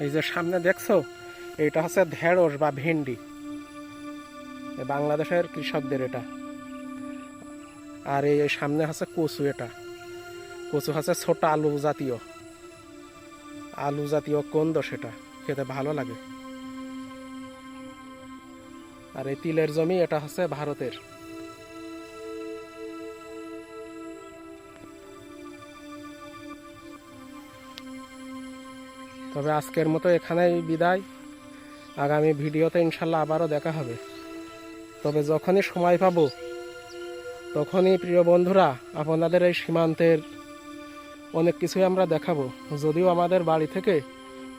এই যে সামনে দেখছ, এটা হচ্ছে ঢেঁড়স বা ভেন্ডি। বাংলাদেশের কৃষকদের এটা। আর এই সামনে হচ্ছে কচু এটা। কচু হচ্ছে ছোট আলু জাতীয়। আলু জাতীয় কন্দ সেটা, খেতে ভালো লাগে। আর এই তিলের জমি এটা হচ্ছে ভারতের। তবে আজকের মতো এখানেই বিদায়। আগামী ভিডিওতে ইনশাল্লাহ আবারও দেখা হবে। তবে যখনই সময় পাব, তখনই প্রিয় বন্ধুরা, আপনাদের এই সীমান্তের অনেক কিছুই আমরা দেখাবো। যদিও আমাদের বাড়ি থেকে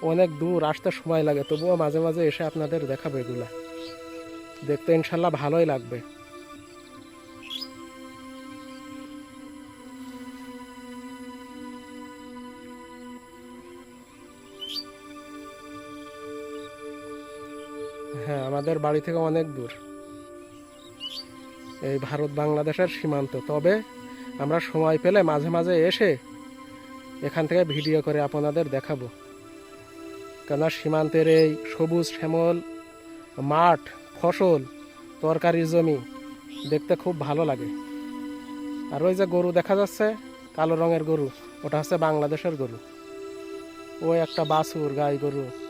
অনেক দূর আসতে সময় লাগে, তবুও মাঝে মাঝে এসে আপনাদের দেখাবো এগুলা। দেখতে ইনশাল্লাহ ভালোই লাগবে। হ্যাঁ আমাদের বাড়ি থেকে অনেক দূর। এই ভারত বাংলাদেশের সীমান্ত। তবে আমরা সময় পেলে মাঝে মাঝে এসে এখান থেকে ভিডিও করে আপনাদের দেখাবো। কেন সীমান্তের এই সবুজ শ্যামল, মাঠ, ফসল তরকারি জমি দেখতে খুব ভালো লাগে। আর ওই যে গরু দেখা যাচ্ছে, কালো রঙের গরু, ওটা হচ্ছে বাংলাদেশের গরু। ওই একটা বাছুর, গাই গরু।